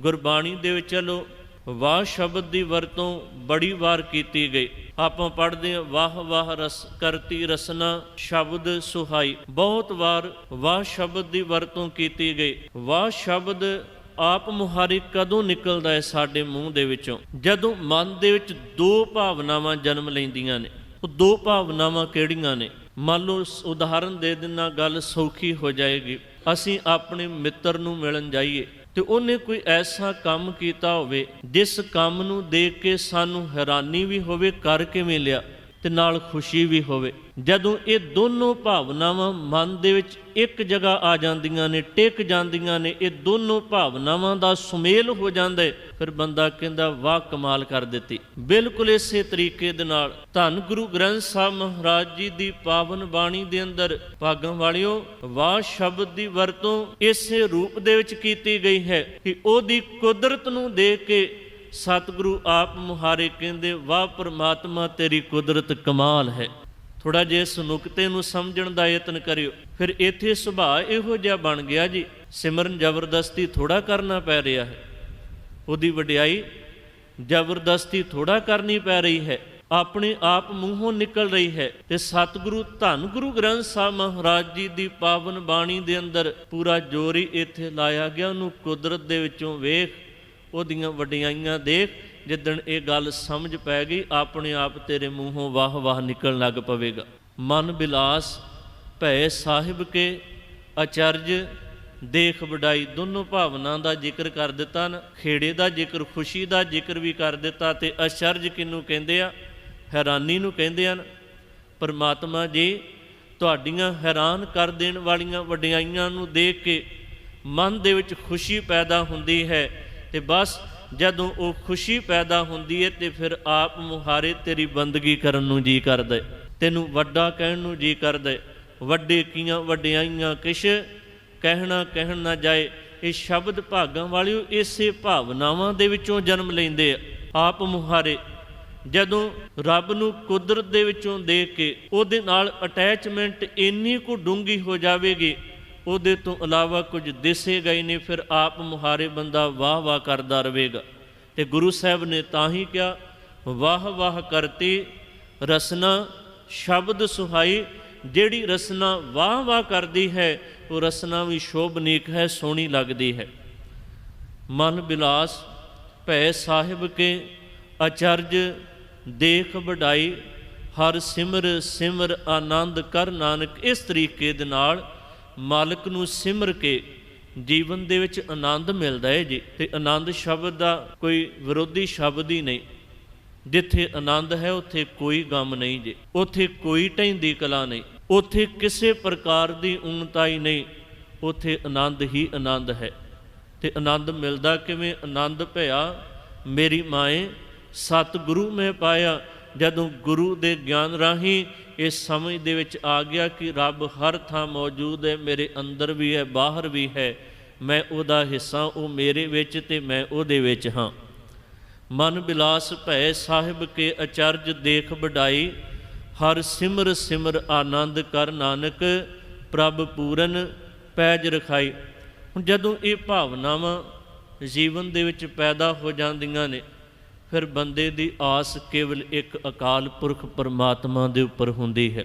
ਗੁਰਬਾਣੀ ਦੇ ਵਿੱਚ ਚਲੋ ਵਾਹ ਸ਼ਬਦ ਦੀ ਵਰਤੋਂ ਬੜੀ ਵਾਰ ਕੀਤੀ ਗਈ। ਆਪਾਂ ਪੜ੍ਹਦੇ ਹਾਂ, ਵਾਹ ਵਾਹ ਰਸ ਕਰਤੀ ਰਸਨਾ, ਸ਼ਬਦ ਸੁਹਾਈ। ਬਹੁਤ ਵਾਰ ਵਾਹ ਸ਼ਬਦ ਦੀ ਵਰਤੋਂ ਕੀਤੀ ਗਈ। ਵਾਹ ਸ਼ਬਦ ਆਪ ਮੁਹਾਰੀ ਕਦੋਂ ਨਿਕਲਦਾ ਹੈ ਸਾਡੇ ਮੂੰਹ ਦੇ ਵਿੱਚੋਂ? ਜਦੋਂ ਮਨ ਦੇ ਵਿੱਚ ਦੋ ਭਾਵਨਾਵਾਂ ਜਨਮ ਲੈਂਦੀਆਂ ਨੇ। ਉਹ ਦੋ ਭਾਵਨਾਵਾਂ ਕਿਹੜੀਆਂ ਨੇ? ਮੰਨ ਲਓ ਉਦਾਹਰਨ ਦੇ ਦਿਨਾ ਗੱਲ ਸੌਖੀ ਹੋ ਜਾਏਗੀ। ਅਸੀਂ ਆਪਣੇ ਮਿੱਤਰ ਨੂੰ ਮਿਲਣ ਜਾਈਏ। ਤੇ ਉਹਨੇ ਕੋਈ ਐਸਾ ਕੰਮ ਕੀਤਾ ਹੋਵੇ, ਜਿਸ ਕੰਮ ਨੂੰ ਦੇਖ ਕੇ ਸਾਨੂੰ ਹੈਰਾਨੀ ਵੀ ਹੋਵੇ, ਕਰ ਕਿਵੇਂ ਲਿਆ? ਤੇ ਨਾਲ ਖੁਸ਼ੀ ਵੀ ਹੋਵੇ। ਜਦੋਂ ਇਹ ਦੋਨੋਂ ਭਾਵਨਾਵਾਂ ਮਨ ਦੇ ਵਿੱਚ ਇੱਕ ਜਗ੍ਹਾ ਆ ਜਾਂਦੀਆਂ ਨੇ, ਟਿਕ ਜਾਂਦੀਆਂ ਨੇ, ਇਹ ਦੋਨੋਂ ਭਾਵਨਾਵਾਂ ਦਾ ਸੁਮੇਲ ਹੋ ਜਾਂਦਾ ਹੈ, ਫਿਰ ਬੰਦਾ ਕਹਿੰਦਾ, ਵਾਹ, ਕਮਾਲ ਕਰ ਦਿੱਤੀ। ਬਿਲਕੁਲ ਇਸੇ ਤਰੀਕੇ ਦੇ ਨਾਲ ਧੰਨ ਗੁਰੂ ਗ੍ਰੰਥ ਸਾਹਿਬ ਮਹਾਰਾਜ ਜੀ ਦੀ ਪਾਵਨ ਬਾਣੀ ਦੇ ਅੰਦਰ, ਭਾਗਾਂ ਵਾਲਿਓ, ਵਾਹ ਸ਼ਬਦ ਦੀ ਵਰਤੋਂ ਇਸੇ ਰੂਪ ਦੇ ਵਿੱਚ ਕੀਤੀ ਗਈ ਹੈ ਕਿ ਉਹਦੀ ਕੁਦਰਤ ਨੂੰ ਦੇਖ ਕੇ ਸਤਿਗੁਰੂ ਆਪ ਮੁਹਾਰੇ ਕਹਿੰਦੇ, ਵਾਹ ਪ੍ਰਮਾਤਮਾ ਤੇਰੀ ਕੁਦਰਤ ਕਮਾਲ ਹੈ। ਥੋੜਾ ਜਿਹਾ ਇਸ ਨੁਕਤੇ ਨੂੰ ਸਮਝਣ ਦਾ ਯਤਨ ਕਰਿਓ। ਫਿਰ ਇੱਥੇ ਸੁਭਾਅ ਇਹੋ ਜਿਹਾ ਬਣ ਗਿਆ ਜੀ, ਸਿਮਰਨ ਜ਼ਬਰਦਸਤੀ ਥੋੜਾ ਕਰਨਾ ਪੈ ਰਿਹਾ ਹੈ। ਉਹਦੀ ਵਡਿਆਈ ਜ਼ਬਰਦਸਤੀ ਥੋੜਾ ਕਰਨੀ ਪੈ ਰਹੀ ਹੈ। ਆਪਣੇ ਆਪ ਮੂੰਹੋਂ ਨਿਕਲ ਰਹੀ ਹੈ ਤੇ ਸਤਿਗੁਰੂ ਧੰਨ ਗੁਰੂ ਗ੍ਰੰਥ ਸਾਹਿਬ ਮਹਾਰਾਜ ਜੀ ਦੀ ਪਾਵਨ ਬਾਣੀ ਦੇ ਅੰਦਰ ਪੂਰਾ ਜ਼ੋਰ ਹੀ ਇੱਥੇ ਲਾਇਆ ਗਿਆ। ਉਹਨੂੰ ਕੁਦਰਤ ਦੇ ਵਿੱਚੋਂ ਵੇਖ ਉਹਦੀਆਂ ਵਡਿਆਈਆਂ ਦੇਖ, ਜਿੱਦਣ ਇਹ ਗੱਲ ਸਮਝ ਪੈ ਗਈ, ਆਪਣੇ ਆਪ ਤੇਰੇ ਮੂੰਹੋਂ ਵਾਹ ਵਾਹ ਨਿਕਲਣ ਲੱਗ ਪਵੇਗਾ। ਮਨ ਬਿਲਾਸ, ਭੈ ਸਾਹਿਬ ਕੇ ਅਚਰਜ, ਦੇਖ ਵਡਾਈ ਦੋਨੋਂ ਭਾਵਨਾ ਦਾ ਜ਼ਿਕਰ ਕਰ ਦਿੱਤਾ ਨਾ, ਖੇੜੇ ਦਾ ਜ਼ਿਕਰ, ਖੁਸ਼ੀ ਦਾ ਜ਼ਿਕਰ ਵੀ ਕਰ ਦਿੱਤਾ ਤੇ ਅਚਰਜ ਕਿਨੂੰ ਕਹਿੰਦੇ ਆ? ਹੈਰਾਨੀ ਨੂੰ ਕਹਿੰਦੇ ਹਨ। ਪਰਮਾਤਮਾ ਜੀ, ਤੁਹਾਡੀਆਂ ਹੈਰਾਨ ਕਰ ਦੇਣ ਵਾਲੀਆਂ ਵਡਿਆਈਆਂ ਨੂੰ ਦੇਖ ਕੇ ਮਨ ਦੇ ਵਿੱਚ ਖੁਸ਼ੀ ਪੈਦਾ ਹੁੰਦੀ ਹੈ। ਤੇ ਬਸ ਜਦੋਂ ਉਹ ਖੁਸ਼ੀ ਪੈਦਾ ਹੁੰਦੀ ਹੈ ਤੇ ਫਿਰ ਆਪ ਮੁਹਾਰੇ ਤੇਰੀ ਬੰਦਗੀ ਕਰਨ ਨੂੰ ਜੀ ਕਰਦਾ ਤੈਨੂੰ ਵੱਡਾ ਕਹਿਣ ਨੂੰ ਜੀ ਕਰਦਾ ਵੱਡੇ ਕੀਆਂ ਵਡਿਆਈਆਂ ਕਿਛ ਕਹਿਣਾ ਕਹਿਣ ਨਾ ਜਾਏ। ਇਹ ਸ਼ਬਦ ਭਾਗਾਂ ਵਾਲਿਓ ਇਸੇ ਭਾਵਨਾਵਾਂ ਦੇ ਵਿੱਚੋਂ ਜਨਮ ਲੈਂਦੇ ਆ। ਆਪ ਮੁਹਾਰੇ ਜਦੋਂ ਰੱਬ ਨੂੰ ਕੁਦਰਤ ਦੇ ਵਿੱਚੋਂ ਦੇਖ ਕੇ ਉਹਦੇ ਨਾਲ ਅਟੈਚਮੈਂਟ ਇੰਨੀ ਕੁ ਡੂੰਗੀ ਹੋ ਜਾਵੇਗੀ ਉਹਦੇ ਤੋਂ ਇਲਾਵਾ ਕੁਝ ਦਿਸੇਗਾ ਹੀ ਨਹੀਂ ਫਿਰ ਆਪ ਮੁਹਾਰੇ ਬੰਦਾ ਵਾਹ ਵਾਹ ਕਰਦਾ ਰਹੇਗਾ। ਤੇ ਗੁਰੂ ਸਾਹਿਬ ਨੇ ਤਾਂ ਹੀ ਕਿਹਾ, ਵਾਹ ਵਾਹ ਕਰਤੀ ਰਸਨਾ, ਸ਼ਬਦ ਸੁਹਾਈ, ਜਿਹੜੀ ਰਸਨਾ ਵਾਹ ਵਾਹ ਕਰਦੀ ਹੈ, ਉਹ ਰਸਨਾ ਵੀ ਸ਼ੋਭਨੀਕ ਹੈ, ਸੋਹਣੀ ਲੱਗਦੀ ਹੈ। ਮਨ ਬਿਲਾਸ, ਭੈ ਸਾਹਿਬ ਕੇ, ਅਚਰਜ ਦੇਖ ਵਡਾਈ, ਹਰ ਸਿਮਰ ਸਿਮਰ ਆਨੰਦ ਕਰ ਨਾਨਕ, ਇਸ ਤਰੀਕੇ ਦੇ ਨਾਲ ਮਾਲਕ ਨੂੰ ਸਿਮਰ ਕੇ ਜੀਵਨ ਦੇ ਵਿੱਚ ਆਨੰਦ ਮਿਲਦਾ ਹੈ ਜੀ। ਤੇ ਆਨੰਦ ਸ਼ਬਦ ਦਾ ਕੋਈ ਵਿਰੋਧੀ ਸ਼ਬਦ ਹੀ ਨਹੀਂ। ਜਿੱਥੇ ਆਨੰਦ ਹੈ, ਉੱਥੇ ਕੋਈ ਗਮ ਨਹੀਂ ਜੀ। ਉੱਥੇ ਕੋਈ ਢੈਂਦੀ ਕਲਾ ਨਹੀਂ। ਉੱਥੇ ਕਿਸੇ ਪ੍ਰਕਾਰ ਦੀ ਉਨਤਾਈ ਨਹੀਂ। ਉੱਥੇ ਆਨੰਦ ਹੀ ਆਨੰਦ ਹੈ। ਤੇ ਆਨੰਦ ਮਿਲਦਾ ਕਿਵੇਂ? ਆਨੰਦ ਭਇਆ, ਮੇਰੀ ਮਾਏ ਸਤਿਗੁਰੂ ਮੈਂ ਪਾਇਆ ਜਦੋਂ ਗੁਰੂ ਦੇ ਗਿਆਨ ਰਾਹੀਂ ਇਸ ਸਮਝ ਦੇ ਵਿੱਚ ਆ ਗਿਆ ਕਿ ਰੱਬ ਹਰ ਥਾਂ ਮੌਜੂਦ ਹੈ, ਮੇਰੇ ਅੰਦਰ ਵੀ ਹੈ, ਬਾਹਰ ਵੀ ਹੈ, ਮੈਂ ਉਹਦਾ ਹਿੱਸਾ, ਉਹ ਮੇਰੇ ਵਿੱਚ ਤੇ ਮੈਂ ਉਹਦੇ ਵਿੱਚ ਹਾਂ। ਮਨ ਬਿਲਾਸ ਭੈ ਸਾਹਿਬ ਕੇ ਅਚਰਜ ਦੇਖ ਵਡਾਈ, ਹਰ ਸਿਮਰ ਸਿਮਰ ਆਨੰਦ ਕਰ ਨਾਨਕ, ਪ੍ਰਭ ਪੂਰਨ ਪੈਜ ਰਖਾਈ। ਹੁਣ ਜਦੋਂ ਇਹ ਭਾਵਨਾਵਾਂ ਜੀਵਨ ਦੇ ਵਿੱਚ ਪੈਦਾ ਹੋ ਜਾਂਦੀਆਂ ਨੇ ਫਿਰ ਬੰਦੇ ਦੀ ਆਸ ਕੇਵਲ ਇੱਕ ਅਕਾਲ ਪੁਰਖ ਪਰਮਾਤਮਾ ਦੇ ਉੱਪਰ ਹੁੰਦੀ ਹੈ।